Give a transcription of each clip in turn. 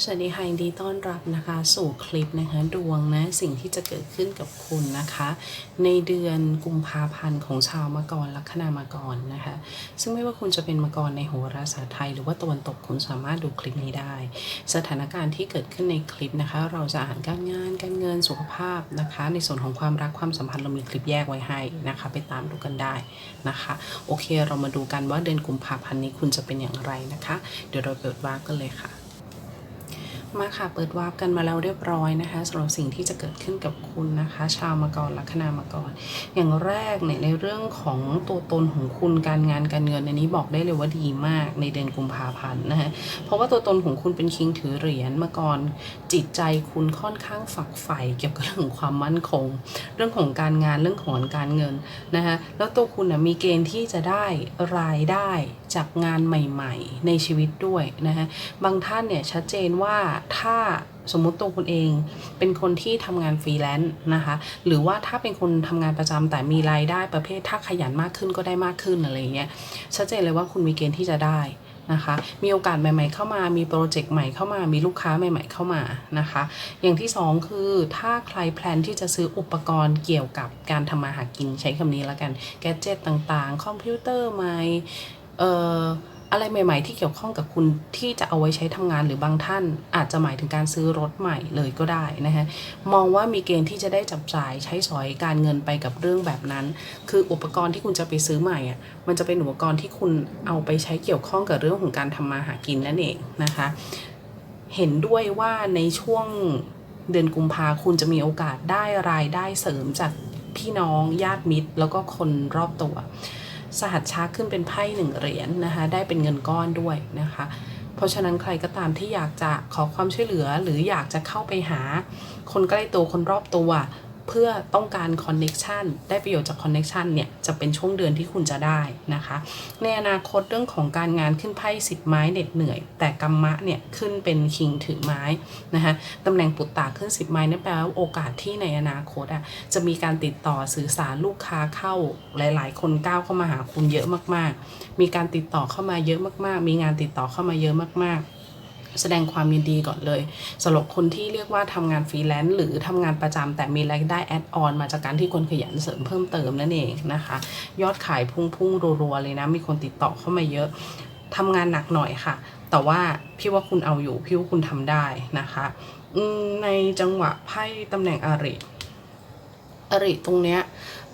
สวัสดีค่ะยินดีต้อนรับนะคะสู่คลิปนะคะดวงนะสิ่งที่จะเกิดขึ้นกับคุณนะคะ ในเดือนกุมภาพันธ์ของชาวมังกรลัคนามังกรนะคะ ซึ่งไม่ว่าคุณจะเป็นมังกรในโหราศาสตร์ไทย หรือว่าตะวันตกคุณสามารถดูคลิปนี้ได้ สถานการณ์ที่เกิดขึ้นในคลิปนะคะ เราจะอ่านการงานการเงินสุขภาพนะคะ ในส่วนของความรักความสัมพันธ์เรามีคลิปแยกไว้ให้นะคะ ไปตามดูกันได้นะคะ โอเคเรามาดูกันว่าเดือนกุมภาพันธ์นี้คุณจะเป็นอย่างไรนะคะ เดี๋ยวเราเปิดวาร์ปกันเลยค่ะ มาค่ะเปิดวาร์ปกันมาแล้วเรียบร้อยนะคะสำหรับสิ่งที่จะเกิดขึ้นกับคุณนะคะ ชาวมังกรลัคนามังกรอย่างแรกเนี่ยในเรื่องของตัวตนของคุณการงานการเงินอันนี้บอกได้เลยว่าดีมากในเดือนกุมภาพันธ์นะคะเพราะว่าตัวตนของคุณเป็นคิงถือเหรียญมาก่อนจิตใจคุณค่อนข้างฝักใฝ่เกี่ยวกับเรื่องของความมั่นคง เรื่องของการงานเรื่องของการเงินนะคะแล้วตัวคุณนะมีเกณฑ์ที่จะได้รายได้ จากงานใหม่ๆ ในชีวิตด้วยนะคะบางท่านเนี่ยชัดเจนว่าถ้าสมมุติตัวคุณเองเป็นคนที่ทำงานฟรีแลนซ์นะคะหรือว่าถ้าเป็นคนทำงานประจำแต่มีรายได้ประเภทถ้าขยันมากขึ้นก็ได้มากขึ้นอะไรเงี้ยชัดเจนเลยว่าคุณมีเกณฑ์ที่จะได้นะคะมีโอกาสใหม่ ๆ เข้ามา มีโปรเจกต์ใหม่เข้ามา มีลูกค้าใหม่ ๆ เข้ามานะคะ อย่างที่สองคือถ้าใครแพลนที่จะซื้ออุปกรณ์เกี่ยวกับการทำมาหากินใช้คำนี้แล้วกัน แกจิตต่างๆ คอมพิวเตอร์ใหม่ อ่อะไรใหม่ ๆ ที่เกี่ยวข้องกับคุณที่จะเอาไว้ใช้ทำงานหรือบางท่าน อาจจะหมายถึงการซื้อรถใหม่เลยก็ได้นะคะมองว่ามีเกณฑ์ที่จะได้จับจ่ายใช้สอยการเงินไปกับเรื่องแบบนั้น คืออุปกรณ์ที่คุณจะไปซื้อใหม่อะมันจะเป็นอุปกรณ์ที่คุณเอาไปใช้เกี่ยวข้องกับเรื่องของการทำมาหากินนั่นเองนะคะ เห็นด้วยว่าในช่วงเดือนกุมภาคุณจะมีโอกาสได้รายได้เสริมจากพี่น้องญาติมิตร แล้วก็คนรอบตัว สหัสชาขึ้นเป็นไพ่หนึ่งเหรียญนนะคะได้เป็นเงินก้อนด้วยนะคะ เพราะฉะนั้นใครก็ตามที่อยากจะขอความช่วยเหลือ หรืออยากจะเข้าไปหาคนใกล้ตัวคนรอบตัว เพื่อต้องการคอนเน็ชันได้ประโยชน์จากคอนเน็ชันเนี่ย จะเป็นช่วงเดือนที่คุณจะได้นะคะ ในอนาคตเรื่องของการงานขึ้นไพ่สิบไม้เหน็ดเหนื่อย แต่กรรมะเนี่ย ขึ้นเป็นคิงถือไม้นะคะตำแหน่งปุตตาขึ้นสิบไม้นั่นแปลว่าโอกาสที่ในอนาคตอะจะมีการติดต่อสื่อสารลูกค้าเข้าหลาย ๆ คนก้าวเข้ามาหาคุณเยอะมาก ๆ มีการติดต่อเข้ามาเยอะมาก ๆ มีงานติดต่อเข้ามาเยอะมาก ๆ แสดงความยินดีก่อนเลยสำหรับคนที่เรียกว่าทำงานฟรีแลนซ์หรือทำงานประจำแต่มีรายได้แอดออนมาจากการที่คนขยันเสริมเพิ่มเติมนั่นเองนะคะ ยอดขายพุ่งๆรัวๆเลยนะ มีคนติดต่อเข้ามาเยอะทำงานหนักหน่อยค่ะ แต่ว่าพี่ว่าคุณเอาอยู่พี่ว่าคุณทำได้นะคะในจังหวะไพ่ตำแหน่งอาริอริตรงเนี้ย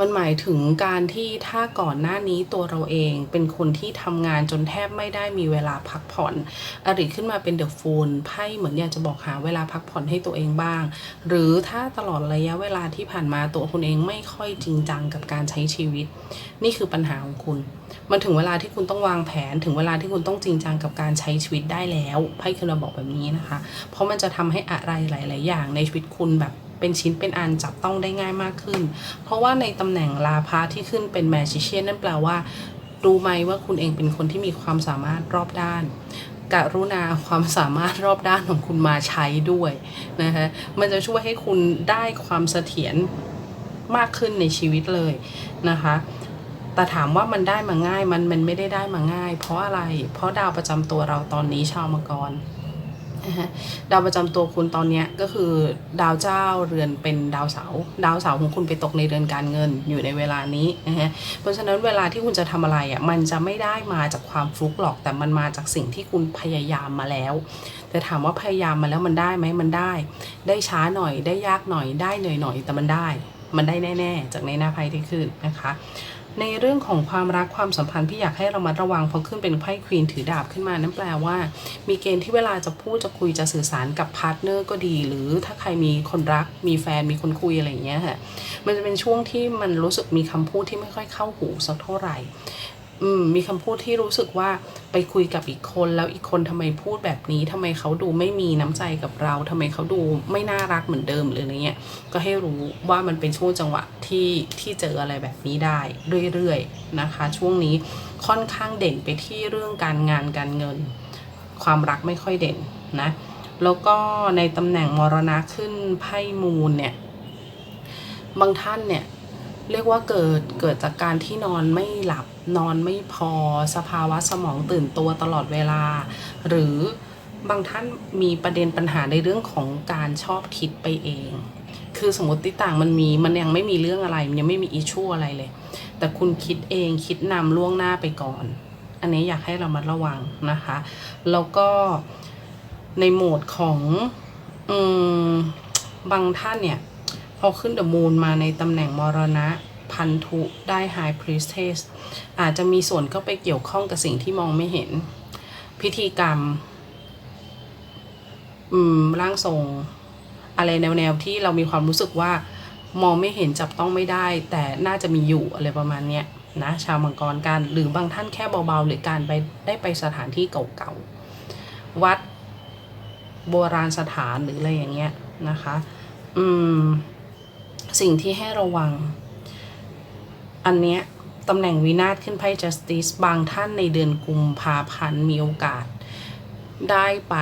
มันหมายถึงการที่ถ้าก่อนหน้านี้ตัวเราเองเป็นคนที่ทำงานจนแทบไม่ได้มีเวลาพักผ่อน อริขึ้นมาเป็นเดอะฟูลไพ่เหมือนอยากจะบอกหาเวลาพักผ่อนให้ตัวเองบ้าง หรือถ้าตลอดระยะเวลาที่ผ่านมาตัวคุณเองไม่ค่อยจริงจังกับการใช้ชีวิต นี่คือปัญหาของคุณ มันถึงเวลาที่คุณต้องวางแผนถึงเวลาที่คุณต้องจริงจังกับการใช้ชีวิตได้แล้วไพ่คือเราบอกแบบนี้นะคะ เพราะมันจะทำให้อะไรหลาย ๆ อย่างในชีวิตคุณแบบ เป็นชิ้นเป็นอันจับต้องได้ง่ายมากขึ้น เพราะว่าในตำแหน่งลาพาที่ขึ้นเป็นแมจิเชียนนั่นแปลว่า รู้ไหมว่าคุณเองเป็นคนที่มีความสามารถรอบด้านกรุณาความสามารถรอบด้านของคุณมาใช้ด้วยนะคะมันจะช่วยให้คุณได้ความเสถียรมากขึ้นในชีวิตเลยนะคะแต่ถามว่ามันได้มาง่ายมันมันไม่ได้ได้มาง่าย เพราะอะไร เพราะดาวประจำตัวเราตอนนี้ชาวมังกร นะฮะดาวประจำตัวคุณตอนเนี้ยก็คือดาวเจ้าเรือนเป็นดาวเสาดาวเสาของคุณไปตกในเรือนการเงินอยู่ในเวลานี้นะฮะเพราะฉะนั้นเวลาที่คุณจะทำอะไรอะมันจะไม่ได้มาจากความฟลุกหรอกแต่มันมาจากสิ่งที่คุณพยายามมาแล้ว แต่ถามว่าพยายามมาแล้วมันได้ไหมมันได้ ได้ช้าหน่อยได้ยากหน่อยได้เหนื่อยหน่อยแต่มันได้ มันได้แน่ ๆ จากในหน้าไพ่ที่ขึ้นนะคะ ในเรื่องของความรักความสัมพันธ์พี่อยากให้เรามาระวังเพราะขึ้นเป็นไพ่ควีนถือดาบขึ้นมานั่นแปลว่า มีเกณฑ์ที่เวลาจะพูดจะคุยจะสื่อสารกับพาร์ทเนอร์ก็ดี หรือถ้าใครมีคนรัก มีแฟนมีคนคุยอะไรอย่างเงี้ยค่ะมันจะเป็นช่วงที่มันรู้สึกมีคำพูดที่ไม่ค่อยเข้าหูสักเท่าไหร่ มีคำพูดที่รู้สึกว่าไปคุยกับอีกคนแล้วอีกคนทำไมพูดแบบนี้ทำไมเขาดูไม่มีน้ำใจกับเราทำไมเขาดูไม่น่ารักเหมือนเดิมหรืออะไรเงี้ยก็ให้รู้ว่ามันเป็นช่วงจังหวะที่ที่เจออะไรแบบนี้ได้เรื่อยๆนะคะ ช่วงนี้ค่อนข้างเด่นไปที่เรื่องการงานการเงิน ความรักไม่ค่อยเด่นนะแล้วก็ในตำแหน่งมรณะขึ้นไพ่มูลเนี่ยบางท่านเนี่ย เรียกว่าเกิดเกิดจากการที่นอนไม่หลับนอนไม่พอสภาวะสมองตื่นตัวตลอดเวลา หรือบางท่านมีประเด็นปัญหาในเรื่องของการชอบคิดไปเอง คือสมมติต่างมันมีมันยังไม่มีเรื่องอะไร มันยังไม่มีอิชชูอะไรเลย แต่คุณคิดเองคิดนำล่วงหน้าไปก่อน อันนี้อยากให้เรามาระวังนะคะ แล้วก็ในโหมดของอบางท่านเนี่ย พอขึ้นเดอะมูนมาในตำแหน่งมรณะพันธุได้ High Priestess อาจจะมีส่วนก็ไปเกี่ยวข้องกับสิ่งที่มองไม่เห็น พิธีกรรม อืม ร่างทรง อะไรแนวๆที่เรามีความรู้สึกว่ามองไม่เห็นจับต้องไม่ได้ แต่น่าจะมีอยู่อะไรประมาณเนี้ยนะชาวมังกรกันหรือบางท่านแค่เบาๆ หรือการไปได้ไปสถานที่เก่าๆ วัดโบราณสถานหรืออะไรอย่างเงี้ยนะคะ อืม สิ่งที่ให้ระวัง อันเนี้ยตำแหน่งวินาศขึ้นไพ่ justice บางท่านในเดือนกุมภาพันธ์มีโอกาส ได้ไป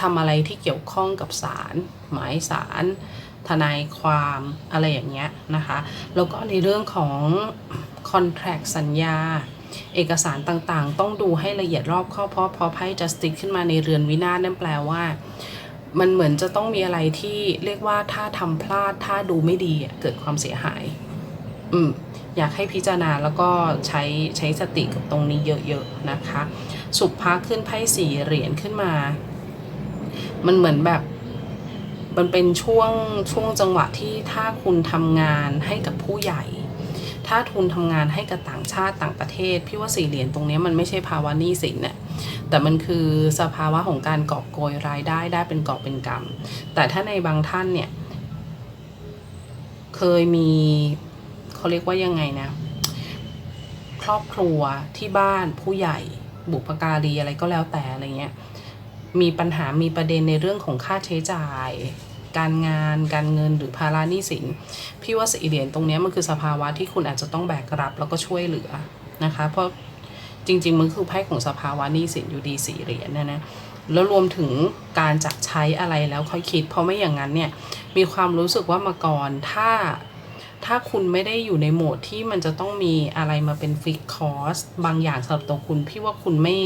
ทำอะไรที่เกี่ยวข้องกับศาลหมายศาลทนายความอะไรอย่างเงี้ยนะคะ แล้วก็ในเรื่องของ contract สัญญา เอกสารต่างๆ ต้องดูให้ละเอียดรอบคอบเพราะพอไพ่ justice ขึ้นมาในเรือนวินาศนั่นแปลว่า มันเหมือนจะต้องมีอะไรที่เรียกว่าถ้าทำพลาดถ้าดูไม่ดีเกิดความเสียหาย อืมอยากให้พิจารณาแล้วก็ใช้ใช้สติกับตรงนี้เยอะๆนะคะ สุภาขึ้นไพ่สี่เหรียญขึ้นมา มันเหมือนแบบ มันเป็นช่วงช่วงจังหวะที่ถ้าคุณทำงานให้กับผู้ใหญ่ ถ้าทุนทำงานให้กับต่างชาติต่างประเทศ พี่ว่าสี่เหรียญตรงนี้มันไม่ใช่ภาวะหนี้สินเนี่ยแต่มันคือสภาวะของการกอบโกยรายได้ได้เป็นกอบเป็นกำแต่ถ้าในบางท่านเนี่ย เคยมีเขาเรียกว่ายังไงนะ ครอบครัวที่บ้านผู้ใหญ่ บุพการีอะไรก็แล้วแต่อะไรเงี้ยมีปัญหามีประเด็นในเรื่องของค่าใช้จ่าย การงาน การเงินหรือภาระหนี้สิน พี่ว่าสี่เหรียญตรงนี้มันคือสภาวะที่คุณอาจจะต้องแบกรับแล้วก็ช่วยเหลือนะคะ เพราะจริง ๆ มันคือไพ่ของสภาวะหนี้สินอยู่ดีสี่เหรียญนะนะแล้วรวมถึงการจะใช้อะไรแล้วค่อยคิด เพราะไม่อย่างนั้นเนี่ยมีความรู้สึกว่ามาก่อนถ้า ถ้าคุณไม่ได้อยู่ในโหมดที่มันจะต้องมีอะไรมาเป็นฟิกคอสบางอย่างสำหรับตัวคุณ พี่ว่าคุณไม่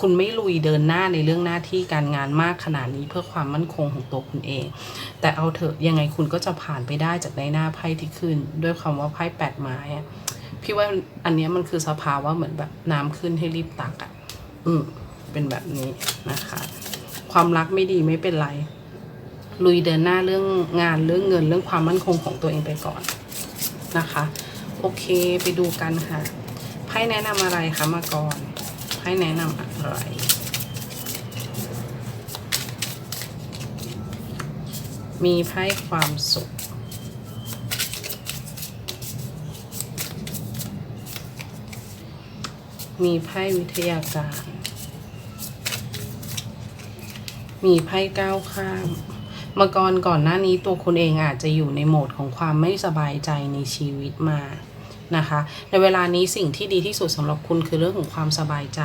คุณไม่ลุยเดินหน้าในเรื่องหน้าที่การงานมากขนาดนี้เพื่อความมั่นคงของตัวคุณเอง แต่เอาเถอะยังไงคุณก็จะผ่านไปได้จากในหน้าไพ่ที่ขึ้น ด้วยคำว่าไพ่แปดไม้พี่ว่าอันนี้มันคือสภาวะเหมือนแบบน้ำขึ้นให้รีบตักอะ่ะ อืมเป็นแบบนี้นะคะ ความรักไม่ดีไม่เป็นไรลุยเดินหน้าเรื่องงานเรื่องเงินเรื่องความมั่นคงของตัวเองไปก่อน นะคะ โอเคไปดูกันค่ะไพ่แนะนำอะไรคะมาก่อนไพ่แนะนำอะไรมีไพ่ความสุข มีไพ่วิทยาการ มีไพ่ก้าวข้าม มาก่อนก่อนหน้านี้ตัวคุณเองอาจจะอยู่ในโหมดของความไม่สบายใจในชีวิตมานะคะ ในเวลานี้สิ่งที่ดีที่สุดสำหรับคุณคือเรื่องของความสบายใจ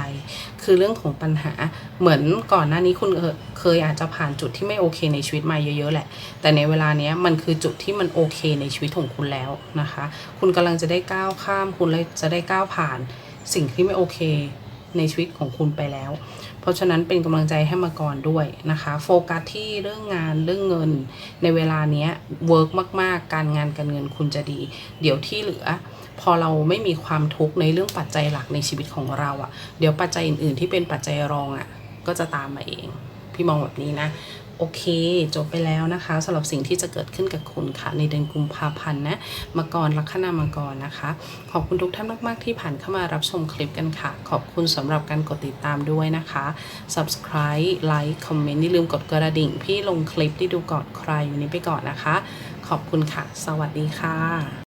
คือเรื่องของปัญหา เหมือนก่อนหน้านี้คุณเคยอาจจะผ่านจุดที่ไม่โอเคในชีวิตมาเยอะๆแหละ แต่ในเวลานี้มันคือจุดที่มันโอเคในชีวิตของคุณแล้วนะคะ คุณกำลังจะได้ก้าวข้าม คุณเลยจะได้ก้าวผ่าน สิ่งที่ไม่โอเค ในชีวิตของคุณไปแล้ว เพราะฉะนั้นเป็นกำลังใจให้มาก่อนด้วยนะคะ โฟกัสที่เรื่องงานเรื่องเงิน ในเวลาเนี้ยเวิร์กมาก ๆ การงานการเงินคุณจะดี เดี๋ยวที่เหลือ พอเราไม่มีความทุกข์ในเรื่องปัจจัยหลักในชีวิตของเราอะ่ะ เดี๋ยวปัจจัยอื่น ๆ ที่เป็นปัจจัยรองอะ่ะก็จะตามมาเอง พี่มองแบบนี้นะ โอเค จบไปแล้วนะคะสำหรับสิ่งที่จะเกิดขึ้นกับคุณค่ะ ในเดือนกุมภาพันธ์นะมาก่อนลัคนามาก่อนนะคะ ขอบคุณทุกท่านมาก ๆ ที่ผ่านเข้ามารับชมคลิปกันค่ะ ขอบคุณสำหรับการกดติดตามด้วยนะคะ subscribe like comment อย่าลืมกดกระดิ่ง พี่ลงคลิปที่ดูก่อนใครวันนี้ไปก่อนนะคะ ขอบคุณค่ะ สวัสดีค่ะ